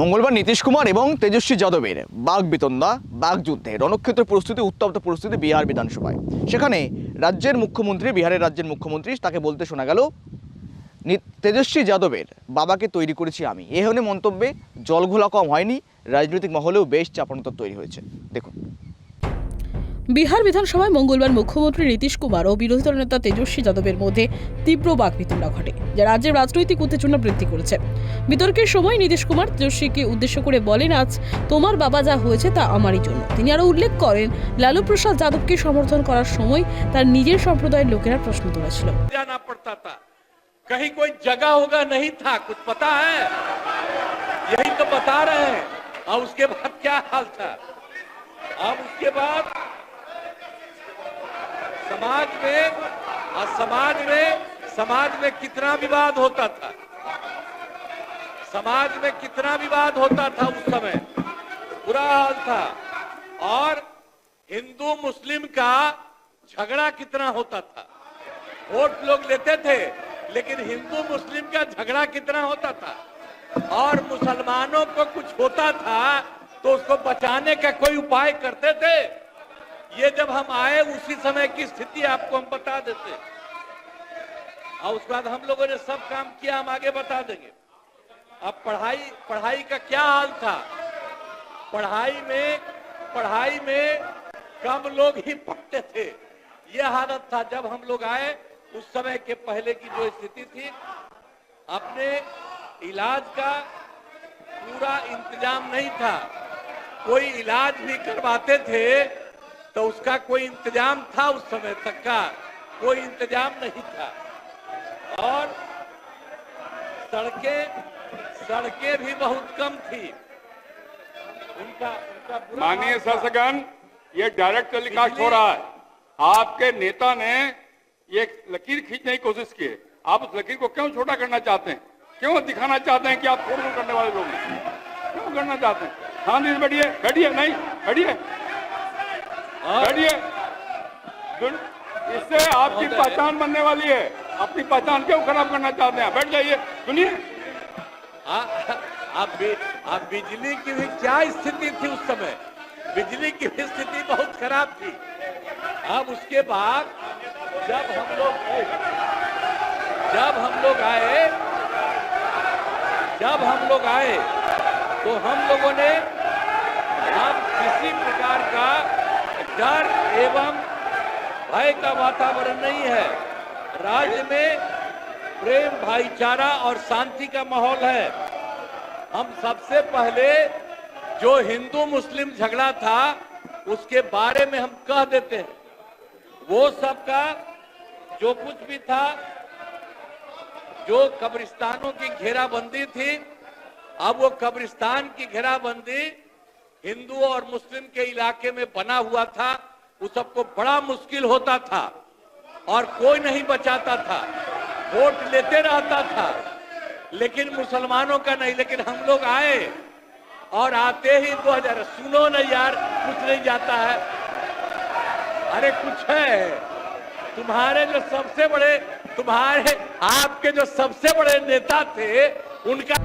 মঙ্গলবার নীতিশ কুমার এবং তেজস্বী যাদবের বাঘ বেতন্দা, বাঘ যুদ্ধে রণক্ষেত্র পরিস্থিতি উত্তপ্ত পরিস্থিতি বিহার বিধানসভায়। সেখানে রাজ্যের মুখ্যমন্ত্রী, বিহারের রাজ্যের মুখ্যমন্ত্রী, তাকে বলতে শোনা গেল তেজস্বী যাদবের বাবাকে তৈরি করেছি আমি। এ হলে মন্তব্যে জলঘোলা কম হয়নি, রাজনৈতিক মহলেও বেশ চাপানোতর তৈরি হয়েছে। দেখুন। বিহার বিধানসভায় মঙ্গলবার মুখ্যমন্ত্রী নীতিশ কুমার ও বিরোধী দল নেতা তেজস্বী যাদবের মধ্যে তীব্র বাকবিতণ্ডা ঘটে যা রাজ্যের রাজনৈতিক উত্তেজনা বৃদ্ধি করেছে বিতর্কের সময় নীতিশ কুমার তেজস্বীকে উদ্দেশ্য করে বলেন আজ তোমার বাবা যা হয়েছে তা আমারই জন্য তিনি আরও উল্লেখ করেন লালু প্রসাদ যাদবকে সমর্থন করার সময় তার নিজের সম্প্রদায়ের লোকেরা প্রশ্ন তুলেছিল जाना पड़ता था कहीं कोई जगह होगा नहीं था कुछ पता है यही तो बता रहे हैं और उसके बाद क्या हाल था अब उसके बाद समाज में, और समाज में समाज में कितना विवाद होता था? समाज में कितना विवाद होता था उस समय? बुरा हाल था। और हिंदू मुस्लिम का झगड़ा कितना होता था? वोट लोग लेते थे, लेकिन हिंदू मुस्लिम का झगड़ा कितना होता था? और मुसलमानों को कुछ होता था तो उसको बचाने का कोई उपाय करते थे? ये जब हम आए, उसी समय की स्थिति आपको हम बता देते और उसके बाद हम लोगों ने सब काम किया, हम आगे बता देंगे। अब पढ़ाई पढ़ाई का क्या हाल था? पढ़ाई में पढ़ाई में कम लोग ही पढ़ते थे। यह हालत था जब हम लोग आए, उस समय के पहले की जो स्थिति थी, अपने इलाज का पूरा इंतज़ाम नहीं था। कोई इलाज भी करवाते थे तो उसका कोई इंतज़ाम था उस समय तक का? कोई इंतज़ाम नहीं था। और सड़कें सड़कें भी बहुत कम थी। उनका उनका माननीय शासकगण ये डायरेक्ट टेलीकास्ट हो रहा है। आपके नेता ने ये लकीर खींचने की कोशिश की है। आप उस लकीर को क्यों छोटा करना चाहते हैं? क्यों दिखाना चाहते हैं कि आप फोड़ करने वाले लोग हैं? क्यों करना चाहते हैं? हाँ बैठिए बैठिए नहीं बैठिए। बैठिए। इससे आपकी पहचान बनने वाली है। अपनी पहचान क्यों खराब करना चाहते हैं? बैठ जाइए। सुनिए। आ- अब बि- अब बिजली की भी क्या स्थिति थी उस समय? बिजली की भी स्थिति बहुत खराब थी। अब उसके बाद जब हम लोग जब हम लोग आए जब हम लोग आए तो हम लोगों ने अब किसी प्रकार का डर एवं भय का वातावरण नहीं है। राज्य में प्रेम, भाईचारा और शांति का माहौल है। हम सबसे पहले जो हिंदू मुस्लिम झगड़ा था, उसके बारे में हम कह देते हैं। वो सबका जो कुछ भी था, जो कब्रिस्तानों की घेराबंदी थी, अब वो कब्रिस्तान की घेराबंदी हिंदू और मुस्लिम के इलाके में बना हुआ था उस सबको बड़ा मुश्किल होता था और कोई नहीं बचाता था। वोट लेते रहता था, लेकिन मुसलमानों का नहीं, लेकिन हम लोग आए और आते ही 2000 सुनो ना यार, कुछ नहीं जाता है। अरे कुछ है, तुम्हारे जो सबसे बड़े, तुम्हारे, आपके जो सबसे बड़े नेता थे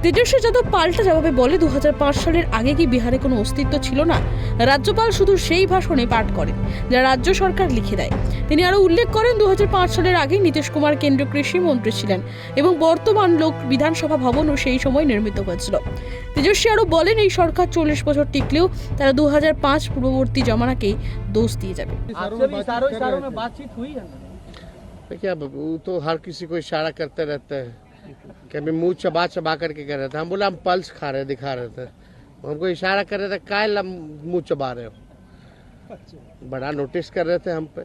তেজস্বী যাদব পাল্টা জবাবে বলে দু সালের আগে কি বিহারে কোনো অস্তিত্ব ছিল না রাজ্যপাল শুধু সেই ভাষণে পাঠ করেন যা রাজ্য সরকার লিখে দেয় তিনি আরও উল্লেখ করেন দু সালের আগে নীতিশ কুমার কেন্দ্রীয় কৃষি মন্ত্রী ছিলেন এবং বর্তমান লোক বিধানসভা ভবনও সেই সময় নির্মিত হয়েছিল তেজস্বী আরও বলেন এই সরকার চল্লিশ বছর টিকলেও তারা দু পূর্ববর্তী জমানাকেই দোষ দিয়ে যাবে आपसे भी इशारों इशारों में बातचीत हुई है देखिए अब वो तो हर किसी को इशारा करते रहते हैं कभी मुँह चबा चबा करके कह रहे थे। हम बोला हम पल्स खा रहे दिखा रहे थे। हमको इशारा कर रहे थे काय लम मुँह चबा रहे हो? बड़ा नोटिस कर रहे थे हम पे।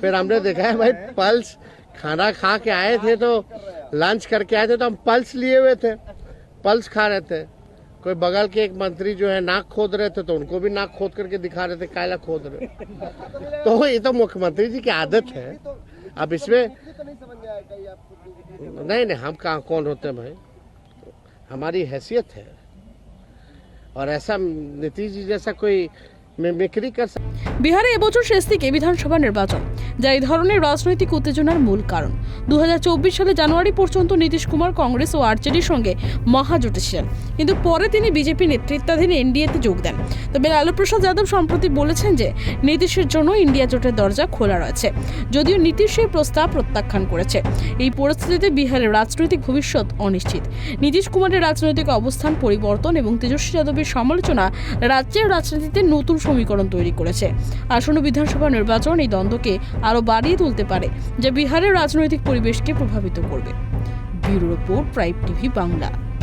फिर हमने देखा है भाई पल्स खाना खा के आए थे तो लंच करके आए थे तो हम पल्स लिए हुए थे। पल्स खा रहे थे। कोई बगल के एक मंत्री जो है नाक खोद रहे थे तो उनको भी नाक खोद करके दिखा रहे थे कायला खोद रहे तो ये तो मुख्यमंत्री जी की आदत है। अब इसमें नहीं नहीं, हम कहाँ, कौन होते हैं भाई? हमारी हैसियत है। और ऐसा नीतीश जी जैसा कोई বিহারে এবছর শেষ দিকে বিধানসভা নির্বাচন, যা এই ধরনের রাজনৈতিক উত্তেজনার মূল কারণ। দু হাজার চব্বিশ সালে জানুয়ারি পর্যন্ত নীতিশ কুমার কংগ্রেস ও আরজেডির সঙ্গে মহাজোটে ছিলেন কিন্তু পরে তিনি বিজেপি নেতৃত্বাধীন এনডিএতে যোগ দেন। তবে লালু প্রসাদ যাদব সম্প্রতি বলেছেন যে, নীতিশের জন্য ইন্ডিয়া জোটের দরজা খোলা রয়েছে। যদিও নীতিশ সেই প্রস্তাব প্রত্যাখ্যান করেছে। এই পরিস্থিতিতে বিহারের রাজনৈতিক ভবিষ্যৎ অনিশ্চিত। নীতিশ কুমারের রাজনৈতিক অবস্থান, পরিবর্তন এবং তেজস্বী যাদবের সমালোচনা রাজ্যের রাজনীতিতে নতুন সমীকরণ তৈরি করেছে। আসন্ন বিধানসভা নির্বাচন এই দ্বন্দ্বকে আরও বাড়িয়ে তুলতে পারে, যা বিহারের রাজনৈতিক পরিবেশকে প্রভাবিত করবে। Bureau report Prime TV Bangla.